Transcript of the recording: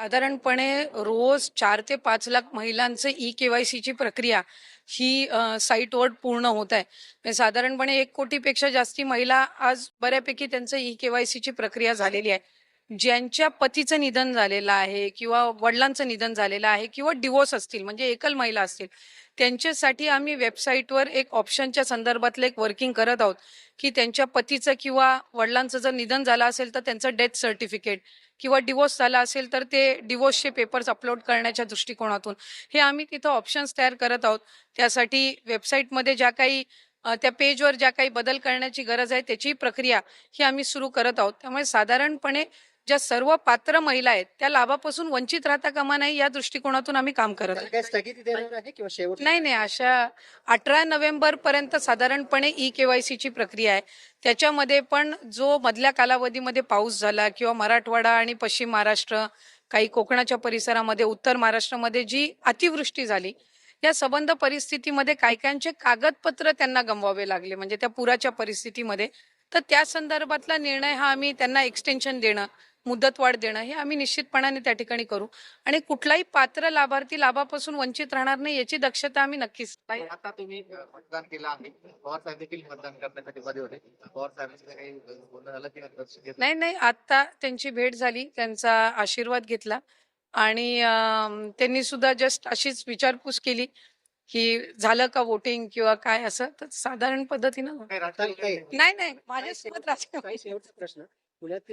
साधारणपणे रोज चार ते पाच लाख महिलांचं ई केवायसीची प्रक्रिया ही अ, साईटवर पूर्ण होत आहे. म्हणजे साधारणपणे एक कोटीपेक्षा जास्ती महिला आज बऱ्यापैकी त्यांचं ई केवायसीची प्रक्रिया झालेली आहे. ज्यांच्या पतीचं निधन झालेलं आहे किंवा वडिलांचं निधन झालेलं आहे किंवा डिवोर्स असतील म्हणजे एकल महिला असतील त्यांच्यासाठी आम्ही वेबसाईटवर एक ऑप्शनच्या संदर्भातलं एक वर्किंग करत आहोत की त्यांच्या पतीचं किंवा वडिलांचं जर निधन झालं असेल तर त्यांचं डेथ सर्टिफिकेट किंवा डिवोर्स झाला असेल तर ते डिवोर्सचे पेपर्स अपलोड करण्याच्या दृष्टिकोनातून हे आम्ही तिथं ऑप्शन्स तयार करत आहोत. त्यासाठी वेबसाईटमध्ये ज्या काही त्या पेजवर ज्या काही बदल करण्याची गरज आहे त्याची प्रक्रिया ही आम्ही सुरू करत आहोत. त्यामुळे साधारणपणे ज्या सर्व पात्र महिला आहेत त्या लाभापासून वंचित राहता कामा नाही या दृष्टिकोनातून आम्ही काम करत आहोत काय स्थगिती देणार आहे किंवा शेवट नाही नाही अशा अठरा नोव्हेंबर पर्यंत साधारणपणे ई केवायसीची प्रक्रिया आहे. त्याच्यामध्ये पण जो मधल्या कालावधीमध्ये पाऊस झाला किंवा मराठवाडा आणि पश्चिम महाराष्ट्र काही कोकणाच्या परिसरामध्ये उत्तर महाराष्ट्रामध्ये जी अतिवृष्टी झाली या संबंध परिस्थितीमध्ये काही काहींचे कागदपत्र त्यांना गमवावे लागले. म्हणजे त्या पुराच्या परिस्थितीमध्ये. तर त्या संदर्भातला निर्णय हा आम्ही त्यांना एक्सटेन्शन देणं मुदतवाढ देणं हे आम्ही निश्चितपणाने त्या ठिकाणी करू. आणि कुठलाही पात्र लाभार्थी लाभापासून वंचित राहणार नाही याची दक्षता आम्ही नक्कीच आता तुम्ही मतदान केलं आहे. पवार साहेब देखील मतदान करण्यासाठी मध्ये होते. पवार साहेबांचं काही बोलणं झालं किंवा लक्ष घेतलं? नाही नाही आता त्यांची भेट झाली. त्यांचा आशीर्वाद घेतला. आणि त्यांनी सुद्धा जस्ट अशीच विचारपूस केली की झालं का वोटिंग किंवा काय असं? तर साधारण पद्धतीनं राजकीय नाही नाही. माझ्यासोबत शेवटचा प्रश्न. पुण्यात